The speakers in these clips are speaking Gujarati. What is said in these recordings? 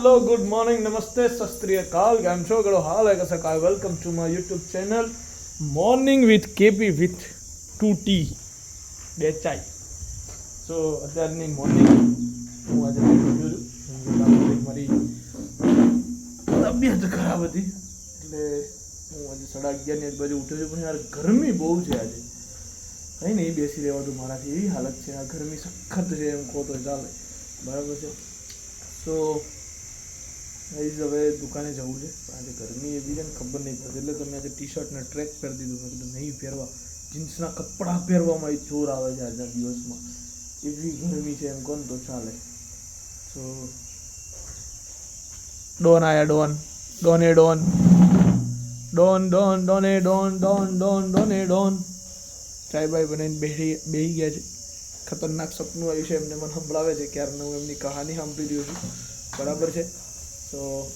હેલો ગુડ મોર્નિંગ નમસ્તે શસ્ત્રીય કાલ કેમ છો ગળો હાલ હે કસે કાલ welcome to my YouTube channel morning with KP with two tea બે ચાય. સો અત્યારની મોર્નિંગ હું આજે મારી તબિયત ખરાબ હતી. એટલે હું આજે સાડા અગિયારની આજુબાજુ ઉઠ્યો છું. પણ યાર, ગરમી બહુ છે આજે. કંઈ નહીં, બેસી રહેવાતું મારાથી. એવી હાલત છે. આ ગરમી સખત છે, એમ કહો તો ચાલે. બરાબર છે? સો ગાઈઝ, હવે દુકાને જવું છે. આજે ગરમી એવી છે ને ખબર નહીં પડતી. એટલે તમે આજે ટી શર્ટ ને ટ્રેક પહેરી દીધું. મેં કીધું, નહીં પહેરવા. જીન્સના કપડાં પહેરવામાં એ જોર આવે છે આજના દિવસમાં. એવી ગરમી છે એમ કોણ તો ચાલે સો ડોન આયા, ડોન. ડોને ડોન. ડોન ડોન, ડોને ડોન ડોન ડોન, ડોને ડોન. ચાય બાય બનાવીને બેહી બેહી ગયા છે. ખતરનાક સપનું આવ્યું છે એમને. મને સંભળાવે છે ક્યારે હું એમની કહાની સાંભળી રહ્યો છું. બરાબર છે? તો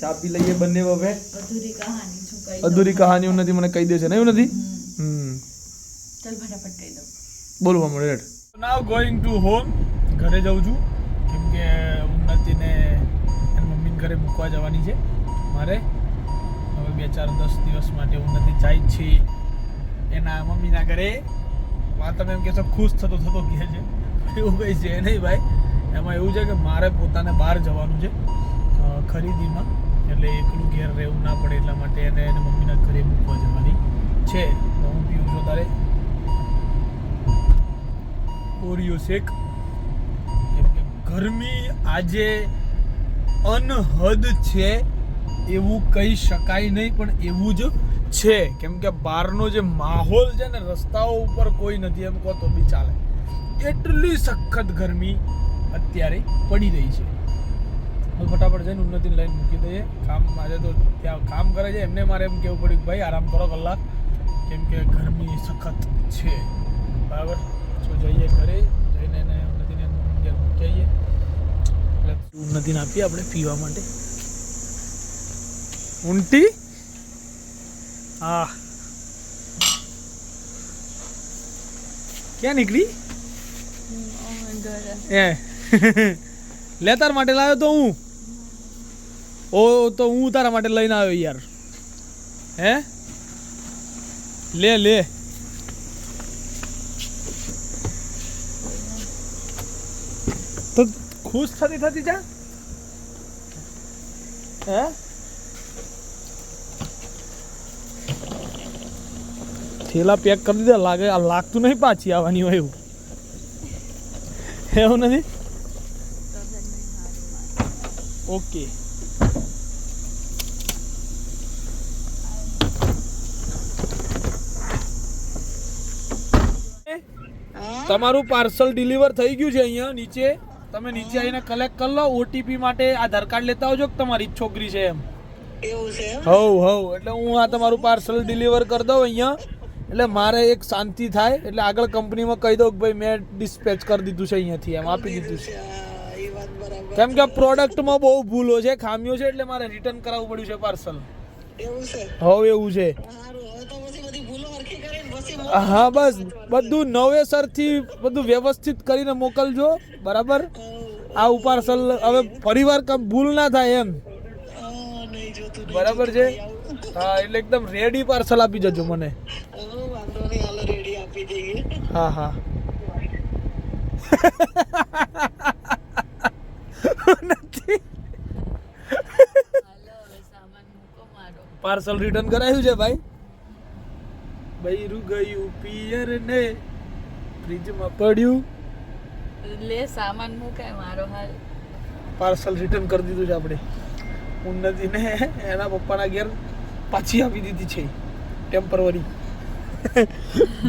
ચા પી લઈએ બંને હવે. અધૂરી કહાની છું કહી અધૂરી કહાનીઓ નથી મને કહી દે છે ને એવું નથી? હમ. હમ. ફટાફટ કહી દઉં. બોલવા મળે રેડ. નાવ ગોઈંગ ટુ હોમ ઘરે જઉં છું. કેમ કે ઉન્નતિને એની મમ્મીને ઘરે મૂકવા જવાની છે મારે. હવે બે ચાર દસ દિવસ માટે ઉન્નતિ જાય છે. એના મમ્મીના ઘરે વાત તમે એમ કહેશો ખુશ થતો થતો કહે છે. એવું કંઈ છે નહીં ભાઈ. એમાં એવું છે કે મારે પોતાને બહાર જવાનું છે. ખરીદીમાં. એટલે એકલું ઘેર રહેવું ના પડે એટલા માટે એને એને મમ્મીના ઘરે મૂકવા જવાની છે. તો હું પીવું છું તારે? Oreo shake. ગરમી આજે અનહદ છે, એવું કહી શકાય નહીં, પણ એવું જ છે. કેમ કે બહારનો જે માહોલ છે ને, રસ્તાઓ ઉપર કોઈ નથી, એમ કહો તો બી ચાલે. એટલી સખત ગરમી અત્યારે પડી રહી છે. હવે ફટાફટ જઈને ઉન્નતિને લઈને મૂકી દઈએ. કામ આજે તો ત્યાં કામ કરે છે. એમને મારે એમ કહેવું પડ્યું કે ભાઈ આરામ કરો કલાક. કેમ કે ગરમી સખત છે. બરાબર? તો જઈએ ઘરે. જઈને એને ઉન્નતિને ઘેર મૂકી આવીએ એટલે ઉન્નતિને આપીએ આપણે પીવા માટે. ઊંટી? હા. ક્યાં નીકળી? એ. લેતાર માટે લાવ્યો તો હું. ઓ તો હું તારા માટે લઈને આવ્યો યાર. હે? લે લે. તો ખુશ થતી થતી જા. હે? થેલા પેક કરી દીધા લાગે આ લાગતું નહીં પાછી આવવાની હોય એવું. એવું નથી? ઓકે તમારું પાર્સલ ડિલિવર થઈ ગયું છે અહીંયા નીચે? તમે નીચે આવીને કલેક્ટ કરી લો ઓટીપી માટે આધાર કાર્ડ લેતા આવજો કે તમારી છોકરી છે એમ. છે હવ હવ એટલે હું આ તમારું પાર્સલ ડિલિવર કરી દઉં અહીંયા. એટલે મારે એક શાંતિ થાય એટલે આગળ કંપનીમાં કહી દઉં કે ભાઈ મેં ડિસ્પેચ કરી દીધું છે અહીંયાથી એમ આપી દીધું છે. કેમ કે પ્રોડક્ટમાં બહુ ભૂલો છે ખામીઓ છે એટલે મારે રિટર્ન કરાવવું પડ્યું છે પાર્સલ હવ એવું છે સારું હવે તો પછી બધી ભૂલો હરખી કરીને પછી હા બસ. બધું નવેસરથી બધું વ્યવસ્થિત કરીને મોકલજો બરાબર? આ ઉપાર્સલ હવે ફરીવાર કામ ભૂલ ના થાય એમ. બરાબર છે? હા એટલે એકદમ રેડી પાર્સલ આપી જજો મને. હા હા. નથી પાર્સલ રિટર્ન કરાયું છે ભાઈ? બૈરું ગયું પિયર ને ફ્રીજમાં પડ્યું. લે સામાન મુકાય મારો હાલ. પાર્સલ રિટર્ન કરી દીધું છે આપણે. ઉન્નતિને એના પપ્પાના ઘેર પાછી આપી દીધી છે. ટેમ્પરરી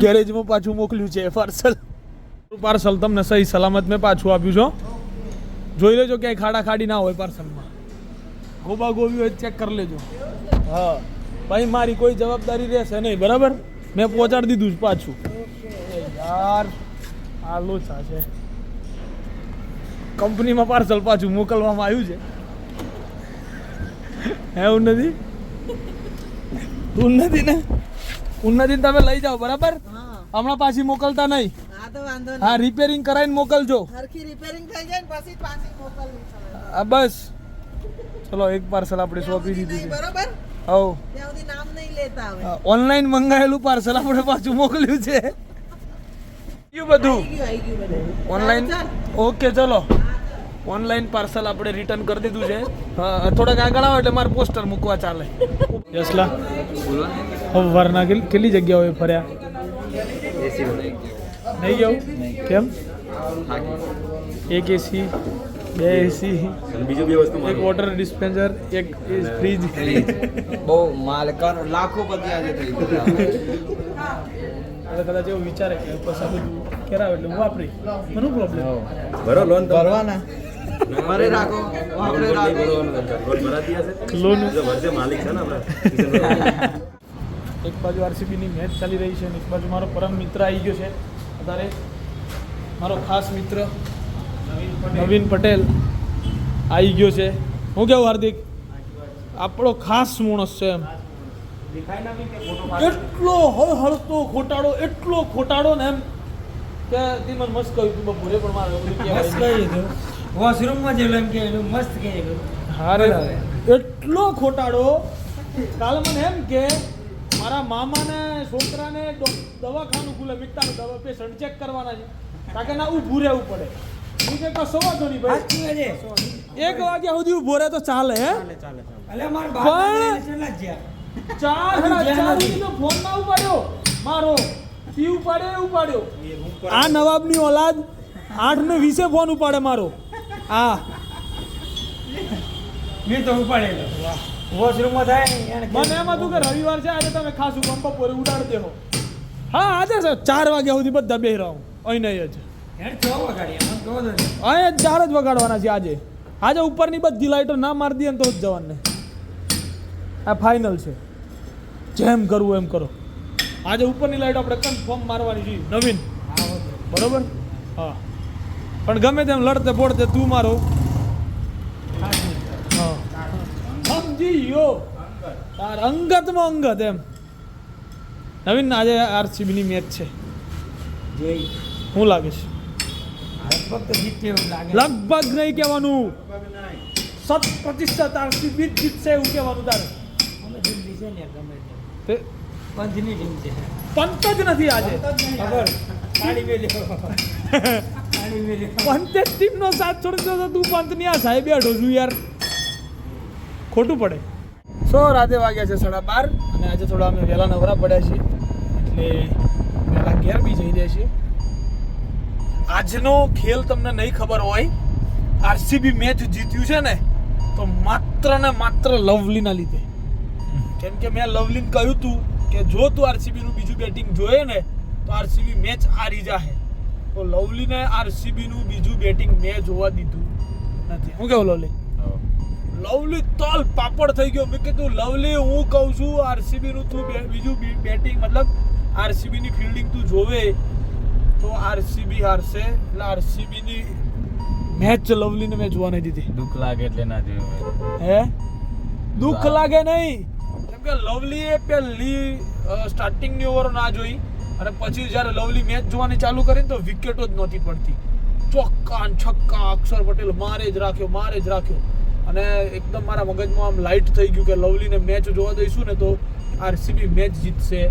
ગેરેજમાં પાછું મોકલ્યું છે પાર્સલ પાર્સલ તમને સહી સલામત મેં પાછું આપ્યું છો જોઈ લેજો ક્યાંય ખાડા ખાડી ના હોય પાર્સલમાં ગોબા ગોબી હોય ચેક કરી લેજો. હા. ભાઈ મારી કોઈ જવાબદારી રહેશે નહીં બરાબર? મેં પહોંચાડી દીધું છે પાછું. યાર આ લોચા છે કંપનીમાં પાર્સલ પાછું મોકલવામાં આવ્યું છે. એવું નથી ઉન્નતિ? ને ઉન્નતિ તમે લઈ જાઓ બરાબર? હમણાં પાછી મોકલતા નહીં. હા તો વાંધો હા રિપેરિંગ કરાવીને મોકલજો. રિપેરિંગ થઈ જાય પછી પાછી મોકલવી આ બસ. ચલો એક પાર્સલ આપણે સોંપી દીધું છે. બરોબર? ઓનલાઈન મંગાવેલું પાર્સલ આપણે પાછું મોકલ્યું છે. કયું બધું. આવી ગયું આવી ગયું બધું. ઓનલાઈન ઓકે ચલો. ઓનલાઈન પાર્સલ આપણે રિટર્ન કરી દીધું છે. થોડાક આગળ આવે એટલે મારે પોસ્ટર મૂકવા ચાલે. યસલા હવે વારના કેટલી જગ્યાઓએ ફર્યા? નહીં ગયો કેમ? એક એસી. બે એસી બીજું બે વસ્તુ એક વોટર ડિસ્પેન્સર એક ફ્રીજ બહુ માલ કર લાખો પતિ આજે થઈ ગયા. એટલે કદાચ એવું વિચારે કે પૈસા બધું કરાવે એટલે હું વાપરી મને પ્રોબ્લેમ ભરો લોન ભરવાના મારે રાખો. આપણે રાખો. લોન ભરાતી હશે? લોન. વર્ષે માલિક છે ને આપણે. એક બાજુ આરસીબીની મેચ ચાલી રહી છે અને એક બાજુ મારો પરમ મિત્ર આવી ગયો છે. અત્યારે મારો ખાસ મિત્ર નવીન પટેલ આવી ગયો છે. હું કેવું હાર્દિક? આપણો ખાસ માણસ છે એમ. એટલો હળહળતો ખોટાડો એટલો ખોટાડો ને એમ કે તીમન મસ્ત કહ્યું તું બપોરે પણ મારે મસ્ત કહી નહીં. વોશરૂમમાં જેવું એમ કે મસ્ત કહી કે હારે એટલો ખોટાડો. કાલે મને એમ કે મારા મામાને છોકરાને દવાખાનું ખુલે મિત્તાનું દવા પેશન્ટ ચેક કરવાના છે. કારણ કે ના ઊભું રહેવું પડે. એક વાગ્યા સુધી ઊભો રહે તો ચાલે હે? પણ- ચાર ફોન ના ઉપાડ્યો. મારો પી ઉપાડ્યો એ ઉપાડ્યો. આ નવાબની ઓલાદ આઠ ને વીસે ફોન ઉપાડે મારો. આ મેં તો ઉપાડેલો. વોશરૂમમાં થાય મને એમ હતું કે રવિવાર છે આજે તમે ખાસું કામ બપોરે ઉડાડી દેહો. હા આજે સર ચાર વાગ્યા સુધી બધા બે રહો. અહીં નહીં જ. હેડ છો વગાડી એમ કહો તો ને. અહીં ચાર જ વગાડવાના છે આજે. આજે ઉપરની બધી લાઈટો ના મારી દઈએ ને તો જ જવાનું આ ફાઇનલ છે. જેમ કરવું એમ કરો. આજે ઉપરની લાઈટ આપણે કન્ફર્મ મારવાની છે. નવીન. બરોબર? હા. પણ ગમે તેમ લડતે પોડતે તું મારો. સમજી ગયો તાર અંગતમાં અંગત એમ. નવીન આજે આરસીબીની મેચ છે. હું લાગે છે લગભગ નહીં કહેવાનું. સત પ્રતિશત આરસીબી જ જીતશે એવું કહેવાનું તારે. અમે ટીમ છે ને ગમે તે. તે પંચની ટીમ છે. પંત જ નથી આજે. ખબર? પાણી મેલ્યો. પંતે જ ટીમનો સાથ છોડતો તો તું પંતની આ સાહેબ બેઠો છું યાર. ખોટું પડે. સો રાતે વાગ્યા છે સાડા બાર. અને આજે થોડા અમે વહેલા નવરા પડ્યા છીએ. એટલે વહેલા ઘેર બી જઈ રહ્યા છીએ. આજનો ખેલ તમને નહીં ખબર હોય, આરસીબી મેચ જીત્યું છે ને, તો માત્ર ને માત્ર લવલીના લીધે. કેમ કે મેં લવલીને કહ્યું હતું કે જો તું આરસીબીનું બીજું બેટિંગ જોઈએ ને, તો આરસીબી મેચ હારી જાહે. તો લવલીને આરસીબીનું બીજું બેટિંગ મેં જોવા દીધું નથી. હું કેવું લવલી? લવલી તલ પાપડ થઈ ગયો. મેં કીધું, લવલી, હું કહું છું આરસીબી નું તું બીજું બેટિંગ મતલબ આરસીબી ની ફિલ્ડિંગ તું જોવે તો આરસીબી હારશે. એટલે આરસીબી ની મેચ લવલી ને મેં જોવા નહીં દીધી. દુઃખ લાગે એટલે ના જોયું હે? દુઃખ લાગે. નહીં. કેમ કે લવલી એ પહેલી સ્ટાર્ટિંગની ઓવર ના જોઈ. અને પછી જ્યારે લવલી મેચ જોવાની ચાલુ કરીને તો વિકેટો જ નહોતી પડતી. ચોક્કા ને છક્કા અક્ષર પટેલ મારે જ રાખ્યો મારે જ રાખ્યો. અને એકદમ મારા મગજમાં આમ લાઇટ થઈ ગયું કે લવલીને મેચ જોવા દઈશું ને તો આરસીબી મેચ જીતશે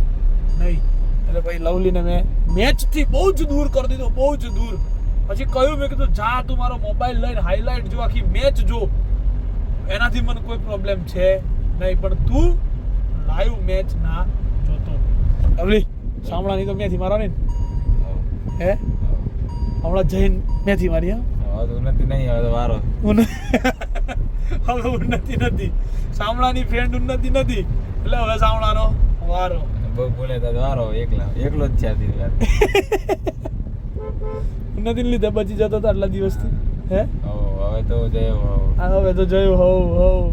નહીં. એટલે ભાઈ લવલીને મેં મેચથી બહુ જ દૂર કરી દીધો બહુ જ દૂર. પછી કહ્યું મેં કીધું જા તું મારો મોબાઈલ લઈને હાઇલાઇટ જો આખી મેચ જો. એનાથી મને કોઈ પ્રોબ્લેમ છે નહીં પણ તું લાઈવ મેચ ના જોતો. લવલી સાંભળાની તો મેથી મારવાની ને? હે? હમણાં જઈને મેથી મારી હા? ઉન્નતિ નહીં હવે વારો. હવે ઉન્નતિ નથી. શામળાની ફ્રેન્ડ ઉન્નતિ નથી. એટલે હવે શામળાનો વારો. બહુ બોલે તો વારો એકલા. એકલો જ છે આ દી વાત. ઉન્નતિ બચી જતો હતો આટલા દિવસથી હે? હવે તો જયો હોવ. હવે તો જયો હોવ હોવ.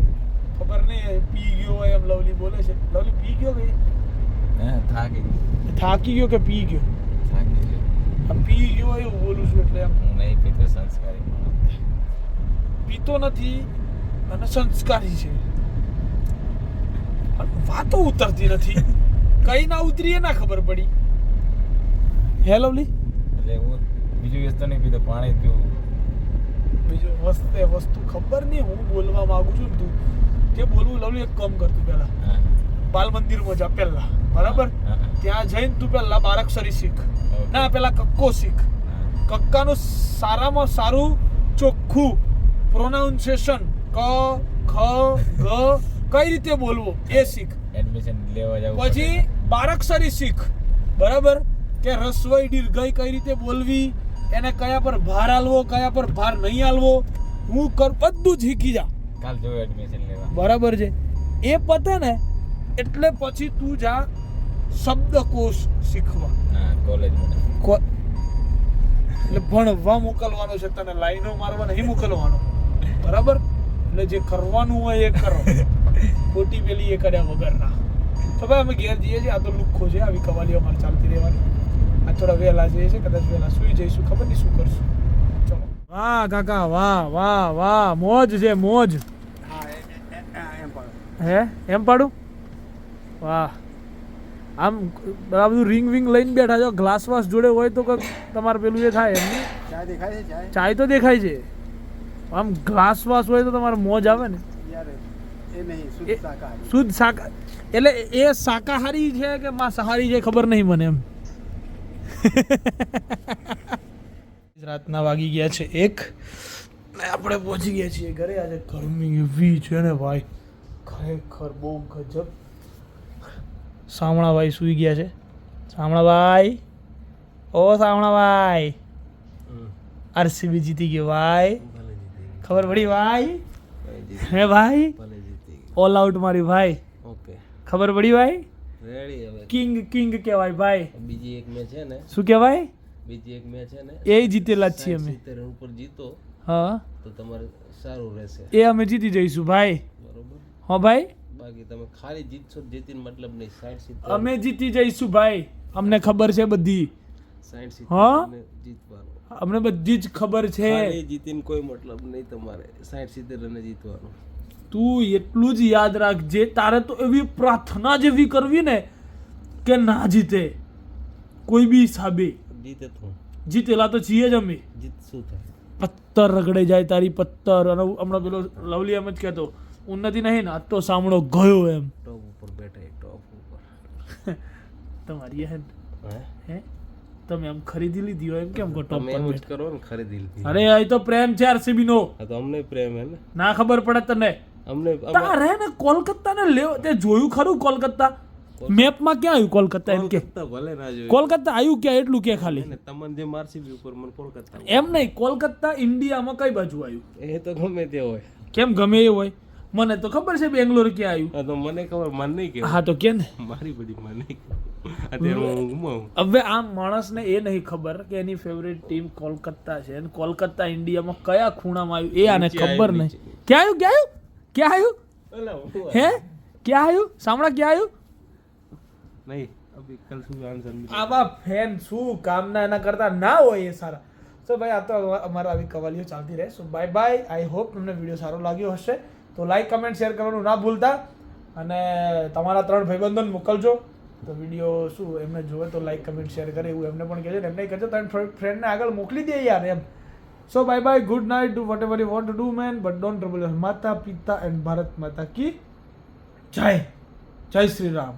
ખબર નહીં પી ગયો હોય એમ લવલી બોલે છે. લવલી પી ગયો કે? હે થાકી ગયો. થાકી ગયો કે પી ગયો? થાકી ગયો. આ પી ગયો હોય એવું બોલું છું એટલે એમ. નહીં પીતો સંસ્કારી. પીતો નથી અને સંસ્કારી છે. વાતો ઉતરતી નથી. કઈ ના ઉતરી ના ખબર પડી. હે લવલી? એટલે હું બીજું વ્યસ્ત નહીં પીધું પાણી પીવું. બીજું વસ્તુ એ વસ્તુ ખબર નહીં હું બોલવા માંગુ છું તું. તે બોલવું લવલી એક કામ કરતું પહેલા. બાલ મંદિરમાં જા પહેલા બરાબર? ત્યાં જઈને તું પહેલા બારાક્ષરી શીખ. ના પેલા કક્કો શીખ. કક્કાનું સારામાં સારું ચોખ્ખું પ્રોનાઉન્સિએશન ક ખ ગ કઈ રીતે બોલવું એ શીખ. એડમિશન લેવા જાવ પછી બારાક્ષરી શીખ. બરાબર? કે રસવઈ દીર્ઘઈ કઈ રીતે બોલવી? એને કયા પર ભાર આલવો કયા પર ભાર નહીં આલવો? હું કર બધું જ શીખી જા. કાલ જો એડમિશન લેવા. બરાબર છે. એ પતે ને એટલે પછી તું જા શબ્દકોશ શીખવા. કોલેજમાં એટલે ભણવા મોકલવાનો છે તને લાઈનો મારવા નહીં મોકલવાનો. બરાબર? એટલે જે કરવાનું હોય એ કરો. ખોટી પેલી એ કર્યા વગરના. તો અમે ઘેર જઈએ છીએ. આ તો લુખ્ખો છે. આવી કવાલીઓ અમારે ચાલતી રહેવાની. આ થોડા વહેલા જઈએ છીએ. કદાચ વહેલા સુઈ જઈશું. ખબર નહીં શું કરશું. ચલો. વાહ કાકા વાહ વાહ વાહ. મોજ છે મોજ. હે એમ પાડું. વાહ. આમ આ બધું રિંગ વિંગ લઈને બેઠા છો? ગ્લાસ વાસ જોડે હોય તો કંઈક તમારે પેલું એ થાય એમ? ચાય તો દેખાય છે. આમ ગ્લાસ વાસ હોય તો તમારે મોજ આવે ને? એ નહીં. શુદ્ધ શાકાહારી. શુદ્ધ શાકા એટલે એ શાકાહારી છે કે માંસાહારી છે ખબર નહીં મને એમ. રાતના વાગી ગયા છે એક આપણે પહોંચી ગયા છીએ ઘરે. આજે ગરમી એવી છે ને ભાઈ. ખરેખર બહુ ગજબ. સામણાભાઈ સૂઈ ગયા છે. સામણાભાઈ ઓ સામણાભાઈ આરસીબી જીતી ગયો ભાઈ. ખબર પડી ભાઈ? હે ભાઈ? ઓલ આઉટ મારી ભાઈ. ઓકે. ખબર પડી ભાઈ? રેડી હવે. કિંગ કિંગ કહેવાય ભાઈ. બીજી એક મેચ છે ને. શું કહેવાય? બીજી એક મેચ છે ને. એ જીતેલા જ છીએ અમે. રન ઉપર જીતો. હા. તો તમારે સારું રહેશે. એ અમે જીતી જઈશું ભાઈ. બરોબર. હા ભાઈ? બાકી તમે ખાલી જીતશો જીતીને મતલબ નહીં સાઠ સિત્તેર અમે જીતી જઈશું ભાઈ. અમને ખબર છે બધી. હા? સિત્તેર જીતવાનું. અમને બધી જ ખબર છે. જીતીને કોઈ મતલબ નહીં તમારે સાઠ સિત્તેર રને જીતવાનું. તું એટલું જ યાદ રાખજે તારે તો એવી પ્રાર્થના જેવી કરવી ને કે ના જીતે. કોઈ બી હિસાબે. જીતે તો. જીતેલા તો છીએ જ અમે. જીતશું પત્તર રગડે જાય તારી પત્તર અને હમણાં પેલો લવલી એમ જ કહેતો ઉન્નતિ નહીં ને આ તો સામણો ગયો એમ. ટોપ ઉપર બેઠા ટોપ ઉપર. તમારી હે હે? તમે એમ ખરીદી લીધી હોય એમ કેમ કો ટોપ પર બેઠ? કરો ને ખરીદી લીધી. અરે આ તો પ્રેમ છે આરસીબી નો તો અમને પ્રેમ હે ને. ના ખબર પડે તને. અમને તારે ને કોલકાતા ને લેવો તે જોયું ખરું કોલકાતા? મેપમાં ક્યાં આવ્યું કોલકાતા એમ કે? કોલકાતા ભલે ના જોયું. કોલકાતા આવ્યું ક્યાં? એટલું કે ખાલી. તમને જે મારસીબી ઉપર મને કોલકાતા એમ નહીં કોલકાતા ઇન્ડિયામાં કઈ બાજુ આવ્યું? એ તો ગમે તે હોય. કેમ ગમે એ હોય? મને તો ખબર છે બેંગ્લોર ક્યાં આવ્યું. હા તો મને ખબર મને નહીં કે હા તો કે ને. મારી બધી મને હવે આમ માણસને એ નહીં ખબર કે એની ફેવરેટ ટીમ કોલકાતા છે. અને કોલકાતા ઇન્ડિયામાં કયા ખૂણામાં આવ્યું એ આને ખબર નહીં. ક્યાં આવ્યું ક્યાં આવ્યું? ક્યાં આવ્યું? હે ક્યાં આવ્યું? સાંભળા ક્યાં આવ્યું? નહીં અભી કલ શું આન્સર આવા ફેન શું કામના એના કરતા ના હોય એ સારા. સો ભાઈ આ તો અમારા આવી કવાલીઓ ચાલતી રહે. So bye bye I hope તમને વીડિયો સારો લાગ્યો હશે. તો લાઈક કમેન્ટ શેર કરવાનું ના ભૂલતા. અને તમારા ત્રણ ભાઈબંધોને મોકલજો. તો વીડિયો શું એમને જોવે તો લાઈક કમેન્ટ શેર કરે એવું એમને પણ કહેજો. એમને કહેજો તમે ફ્રેન્ડને આગળ મોકલી દે યાર એમ. So bye bye good night do whatever you want to do man but don't trouble your माता पिता एंड भारत माता की जय जय श्री राम